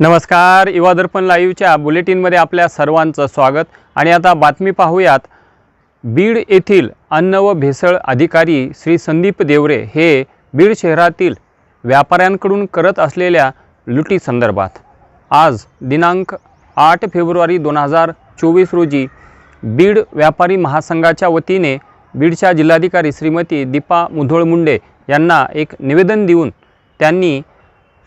नमस्कार युवा दर्पण लाईव्हच्या बुलेटिनमध्ये आपल्या सर्वांचं स्वागत. आणि आता बातमी पाहूयात. बीड येथील अन्न व भेसळ अधिकारी श्री संदीप देवरे हे बीड शहरातील व्यापाऱ्यांकडून करत असलेल्या लुटीसंदर्भात आज दिनांक आठ फेब्रुवारी दोन हजार चोवीस रोजी बीड व्यापारी महासंघाच्या वतीने बीडच्या जिल्हाधिकारी श्रीमती दीपा मुधोळ मुंडे यांना एक निवेदन देऊन त्यांनी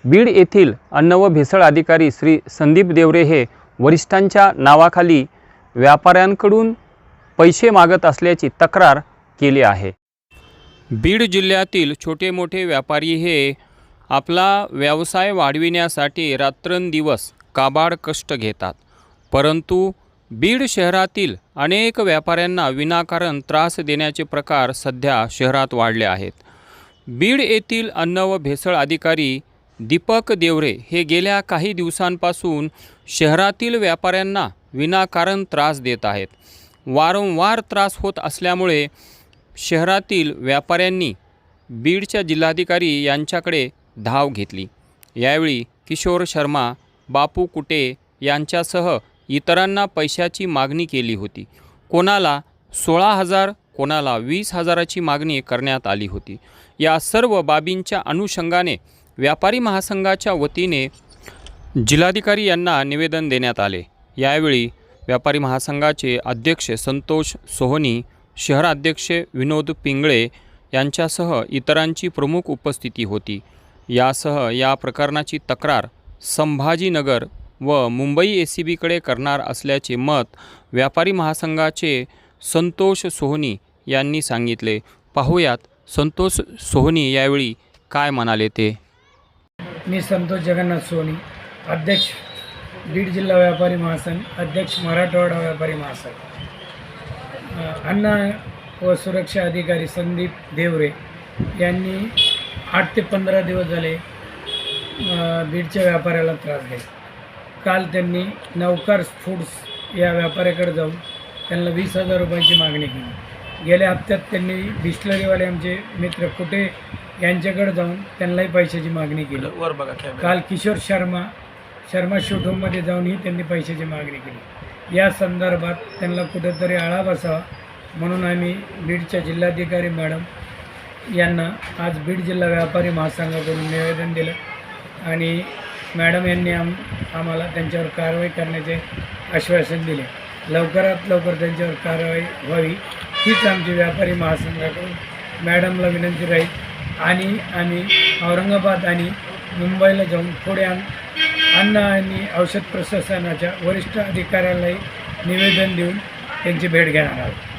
बीड येथील अन्न व भेसळ अधिकारी श्री संदीप देवरे हे वरिष्ठांच्या नावाखाली व्यापाऱ्यांकडून पैसे मागत असल्याची तक्रार केली आहे. बीड जिल्ह्यातील छोटे मोठे व्यापारी हे आपला व्यवसाय वाढविण्यासाठी रात्रंदिवस काबाड कष्ट घेतात. परंतु बीड शहरातील अनेक व्यापाऱ्यांना विनाकारण त्रास देण्याचे प्रकार सध्या शहरात वाढले आहेत. बीड येथील अन्न व भेसळ अधिकारी दीपक देवरे हे गेल्या काही दिवसांपासून शहरातील व्यापाऱ्यांना विनाकारण त्रास देत आहेत. वारंवार त्रास होत असल्यामुळे शहरातील व्यापाऱ्यांनी बीडच्या जिल्हाधिकारी यांच्याकडे धाव घेतली. यावेळी किशोर शर्मा बापू कुटे यांच्यासह इतरांना पैशाची मागणी केली होती. कोणाला सोळा हजार कोणाला वीस हजाराची मागणी करण्यात आली होती. या सर्व बाबींच्या अनुषंगाने व्यापारी महासंघाच्या वतीने जिल्हाधिकारी यांना निवेदन देण्यात आले. यावेळी व्यापारी महासंघाचे अध्यक्ष संतोष सोहनी शहराध्यक्ष विनोद पिंगळे यांच्यासह इतरांची प्रमुख उपस्थिती होती. यासह या प्रकरणाची तक्रार संभाजीनगर व मुंबई ए सी बीकडे करणार असल्याचे मत व्यापारी महासंघाचे संतोष सोहनी यांनी सांगितले. पाहूयात संतोष सोहनी यावेळी काय म्हणाले ते? मी संतोष जगन्नाथ सोनी अध्यक्ष बीड जिल्हा व्यापारी महासंघ अध्यक्ष मराठवाडा व्यापारी महासंघ. अन्न व सुरक्षा अधिकारी संदीप देवरे यांनी आठ ते पंधरा दिवस झाले बीडच्या व्यापाऱ्याला त्रास दिला. काल त्यांनी नवकार फूड्स या व्यापाऱ्याकडे जाऊन त्यांना वीस हजार रुपयाची मागणी केली. गेल्या हप्त्यात त्यांनी बिस्लरीवाले आमचे मित्र कुठे यांच्याकडे जाऊन त्यांनाही पैशाची मागणी केली. वर बघा काल किशोर शर्मा शर्मा शोरूममध्ये जाऊनही त्यांनी पैशाची मागणी केली. या संदर्भात त्यांना कुठेतरी आळा बसावा म्हणून आम्ही बीडच्या जिल्हाधिकारी मॅडम यांना आज बीड जिल्हा व्यापारी महासंघाकडून निवेदन दिलं आणि मॅडम यांनी आम आम्हाला त्यांच्यावर कारवाई करण्याचे आश्वासन दिले. लवकरात लवकर त्यांच्यावर कारवाई व्हावी हीच आमची व्यापारी महासंघाकडून मॅडमला विनंती राहील. आणि आम्ही औरंगाबाद आणि मुंबईला जाऊन पुढे अन्न आणि औषध प्रशासनाच्या वरिष्ठ अधिकाऱ्यालाही निवेदन देऊन त्यांची भेट घेणार आहोत.